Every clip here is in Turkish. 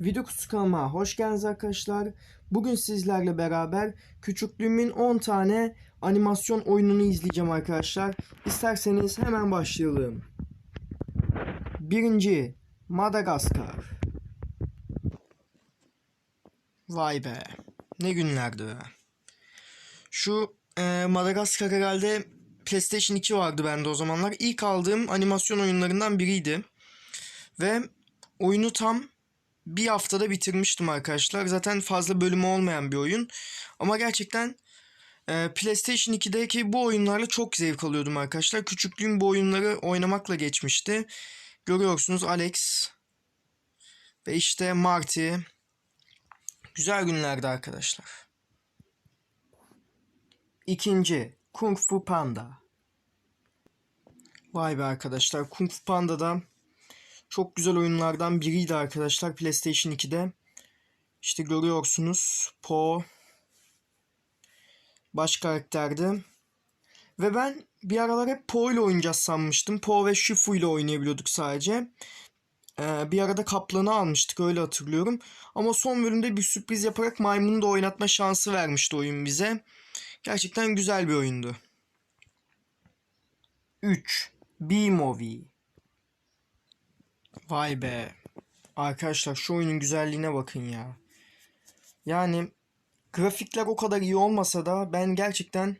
Video kutusu kanalıma hoş geldiniz arkadaşlar. Bugün sizlerle beraber küçüklüğümün 10 tane animasyon oyununu izleyeceğim arkadaşlar. İsterseniz hemen başlayalım. Birinci Madagaskar. Vay be. Ne günlerdi be. Şu e, Madagaskar herhalde PlayStation 2 vardı bende o zamanlar. İlk aldığım animasyon oyunlarından biriydi. Ve oyunu tam bir haftada bitirmiştim arkadaşlar. Zaten fazla bölümü olmayan bir oyun. Ama gerçekten e, PlayStation 2'deki bu oyunlarla çok zevk alıyordum arkadaşlar. Küçüklüğüm bu oyunları oynamakla geçmişti. Görüyorsunuz Alex ve işte Marty. Güzel günlerdi arkadaşlar. İkinci Kung Fu Panda. Vay be arkadaşlar Kung Fu Panda'da çok güzel oyunlardan biriydi arkadaşlar PlayStation 2'de. İşte görüyorsunuz Po baş karakterdi. Ve ben bir aralar hep Po ile oynayacağız sanmıştım. Po ve Shifu ile oynayabiliyorduk sadece. Ee, bir arada kaplanı almıştık öyle hatırlıyorum. Ama son bölümde bir sürpriz yaparak maymunu da oynatma şansı vermişti oyun bize. Gerçekten güzel bir oyundu. 3. B-Movie Vay be. Arkadaşlar şu oyunun güzelliğine bakın ya. Yani grafikler o kadar iyi olmasa da ben gerçekten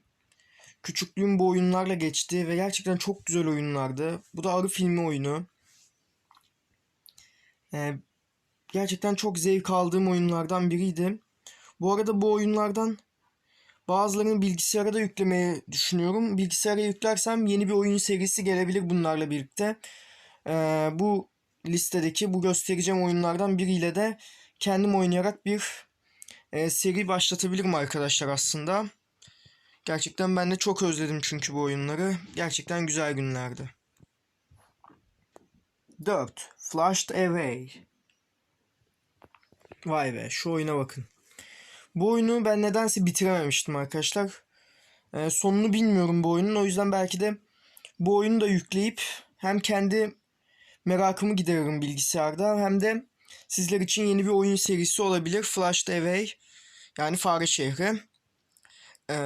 küçüklüğüm bu oyunlarla geçti ve gerçekten çok güzel oyunlardı. Bu da arı filmi oyunu. Ee, gerçekten çok zevk aldığım oyunlardan biriydi. Bu arada bu oyunlardan bazılarını bilgisayara da yüklemeyi düşünüyorum. Bilgisayara yüklersem yeni bir oyun serisi gelebilir bunlarla birlikte. Ee, bu listedeki bu göstereceğim oyunlardan biriyle de kendim oynayarak bir e, seri başlatabilirim arkadaşlar aslında. Gerçekten ben de çok özledim çünkü bu oyunları. Gerçekten güzel günlerdi. 4. Flushed Away Vay be şu oyuna bakın. Bu oyunu ben nedense bitirememiştim arkadaşlar. Ee, sonunu bilmiyorum bu oyunun. O yüzden belki de bu oyunu da yükleyip hem kendi merakımı gideririm bilgisayarda hem de sizler için yeni bir oyun serisi olabilir. Flushed Away yani Fare Şehri. Ee,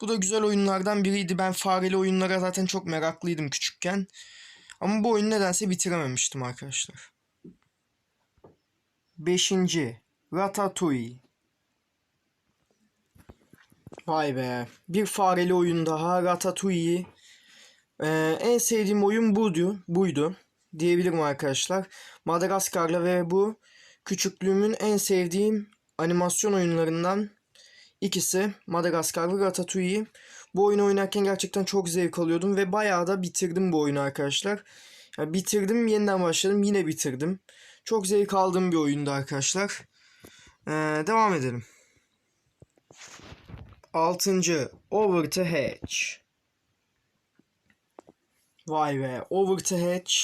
bu da güzel oyunlardan biriydi. Ben fareli oyunlara zaten çok meraklıydım küçükken. Ama bu oyunu nedense bitirememiştim arkadaşlar. Beşinci Ratatouille Vay be. Bir fareli oyun daha Ratatouille. Ee, en sevdiğim oyun buydu, buydu diyebilirim arkadaşlar. Madagaskar'la ve bu küçüklüğümün en sevdiğim animasyon oyunlarından ikisi Madagaskar ve Ratatouille. Bu oyunu oynarken gerçekten çok zevk alıyordum ve bayağı da bitirdim bu oyunu arkadaşlar. Yani bitirdim yeniden başladım yine bitirdim. Çok zevk aldığım bir oyundu arkadaşlar. Ee, devam edelim. Altıncı Over the Hedge. Vay be Over the Hedge.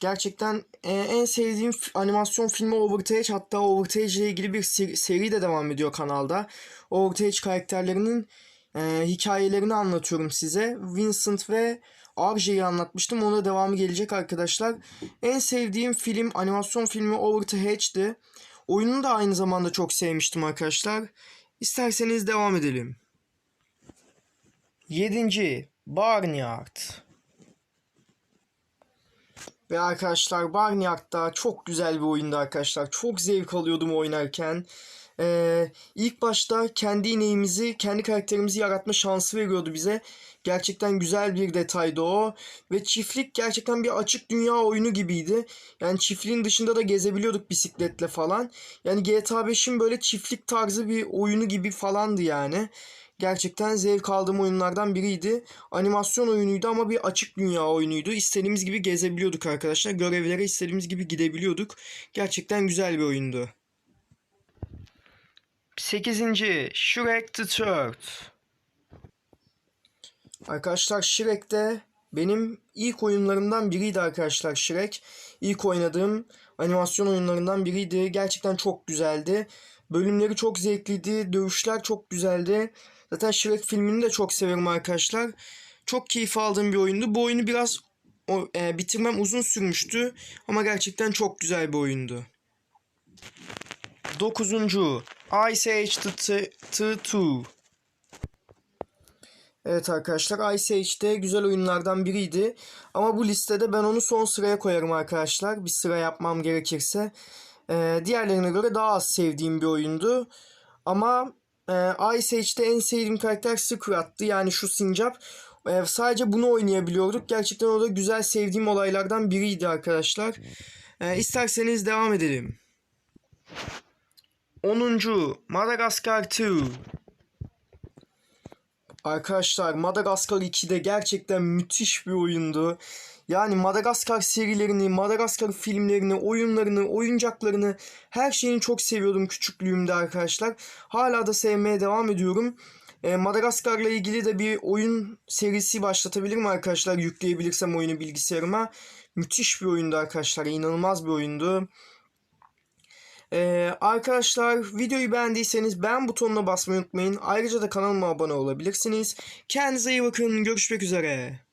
Gerçekten e, en sevdiğim animasyon filmi Over the Hedge. Hatta Over the Hedge ile ilgili bir seri, de devam ediyor kanalda. Over the Hedge karakterlerinin e, hikayelerini anlatıyorum size. Vincent ve RJ'yi anlatmıştım. Ona devamı gelecek arkadaşlar. En sevdiğim film animasyon filmi Over the Hedge'di. Oyununu da aynı zamanda çok sevmiştim arkadaşlar. İsterseniz devam edelim. 7. Barnyard. Ve arkadaşlar Barnyard da çok güzel bir oyundu arkadaşlar. Çok zevk alıyordum oynarken. Ee, ilk başta kendi ineğimizi, kendi karakterimizi yaratma şansı veriyordu bize. Gerçekten güzel bir detaydı o. Ve çiftlik gerçekten bir açık dünya oyunu gibiydi. Yani çiftliğin dışında da gezebiliyorduk bisikletle falan. Yani GTA 5'in böyle çiftlik tarzı bir oyunu gibi falandı yani. Gerçekten zevk aldığım oyunlardan biriydi. Animasyon oyunuydu ama bir açık dünya oyunuydu. İstediğimiz gibi gezebiliyorduk arkadaşlar. Görevlere istediğimiz gibi gidebiliyorduk. Gerçekten güzel bir oyundu. 8. Shrek the Third. Arkadaşlar Shrek de benim ilk oyunlarımdan biriydi arkadaşlar Shrek. İlk oynadığım animasyon oyunlarından biriydi. Gerçekten çok güzeldi. Bölümleri çok zevkliydi. Dövüşler çok güzeldi. Zaten Shrek filmini de çok severim arkadaşlar. Çok keyif aldığım bir oyundu. Bu oyunu biraz o, e, bitirmem uzun sürmüştü ama gerçekten çok güzel bir oyundu. Dokuzuncu Ice Age T- T2 Evet arkadaşlar Ice Age de güzel oyunlardan biriydi. Ama bu listede ben onu son sıraya koyarım arkadaşlar. Bir sıra yapmam gerekirse. Ee, diğerlerine göre daha az sevdiğim bir oyundu. Ama e, Ice Age'de en sevdiğim karakter Scrat'tı. Yani şu sincap. Ee, sadece bunu oynayabiliyorduk. Gerçekten o da güzel sevdiğim olaylardan biriydi arkadaşlar. Ee, isterseniz devam edelim. 10. Madagascar 2 Arkadaşlar Madagaskar 2'de gerçekten müthiş bir oyundu. Yani Madagaskar serilerini, Madagaskar filmlerini, oyunlarını, oyuncaklarını her şeyini çok seviyordum küçüklüğümde arkadaşlar. Hala da sevmeye devam ediyorum. E, Madagaskar'la ilgili de bir oyun serisi başlatabilirim arkadaşlar yükleyebilirsem oyunu bilgisayarıma. Müthiş bir oyundu arkadaşlar. inanılmaz bir oyundu. Ee, arkadaşlar videoyu beğendiyseniz beğen butonuna basmayı unutmayın. Ayrıca da kanalıma abone olabilirsiniz. Kendinize iyi bakın. Görüşmek üzere.